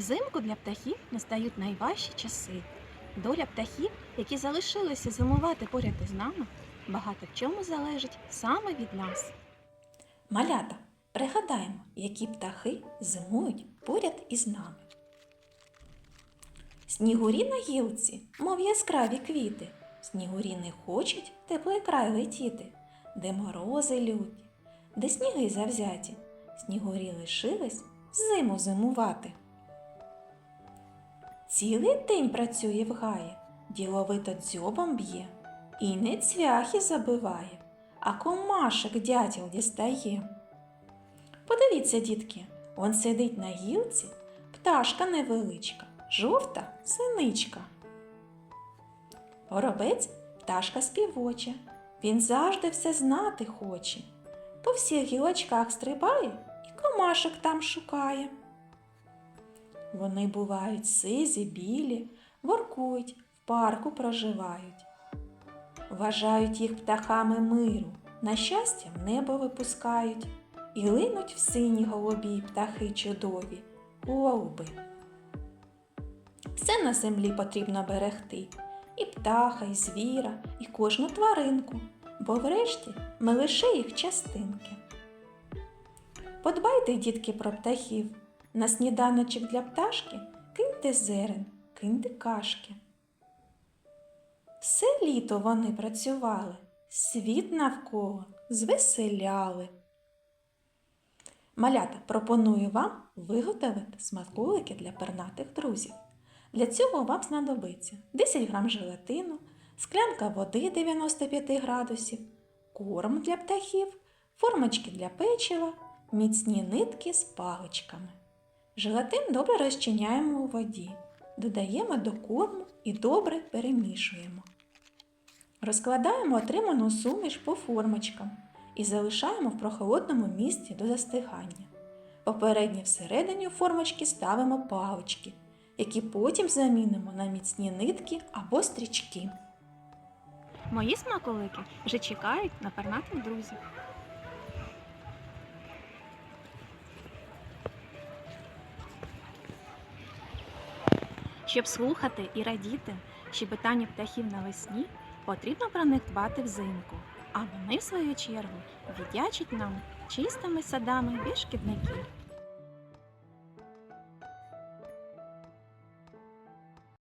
Взимку для птахів настають найважчі часи. Доля птахів, які залишилися зимувати поряд із нами, багато в чому залежить саме від нас. Малята, пригадаємо, які птахи зимують поряд із нами. Снігурі на гілці, мов яскраві квіти. Снігурі не хочуть теплий край летіти, де морози люті, де сніги завзяті. Снігурі лишились зиму зимувати. Цілий день працює в гаї, діловито дзьобом б'є, і не цвяхи забиває, а комашек дятел дістає. Подивіться, дітки, он сидить на гілці, пташка невеличка, жовта синичка. Горобець пташка співоча, він завжди все знати хоче. По всіх гілочках стрибає і комашок там шукає. Вони бувають сизі, білі, воркують, в парку проживають. Вважають їх птахами миру, на щастя в небо випускають і линуть в сині голубі птахи чудові, голуби. Все на землі потрібно берегти, і птаха, і звіра, і кожну тваринку, бо врешті ми лише їх частинки. Подбайте, дітки, про птахів. На сніданочок для пташки киньте зерен, киньте кашки. Все літо вони працювали, світ навколо звеселяли. Малята пропоную вам виготовити смаколики для пернатих друзів. Для цього вам знадобиться 10 грам желатину, склянка води 95 градусів, корм для птахів, формочки для печива, міцні нитки з паличками. Желатин добре розчиняємо у воді, додаємо до корму і добре перемішуємо. Розкладаємо отриману суміш по формочкам і залишаємо в прохолодному місці до застигання. Попередньо всередині формочки ставимо палички, які потім замінимо на міцні нитки або стрічки. Мої смаколики вже чекають на пернатих друзів. Щоб слухати і радіти щебетання птахів навесні, потрібно про них дбати взимку, а вони, в свою чергу, віддячать нам чистими садами від шкідників.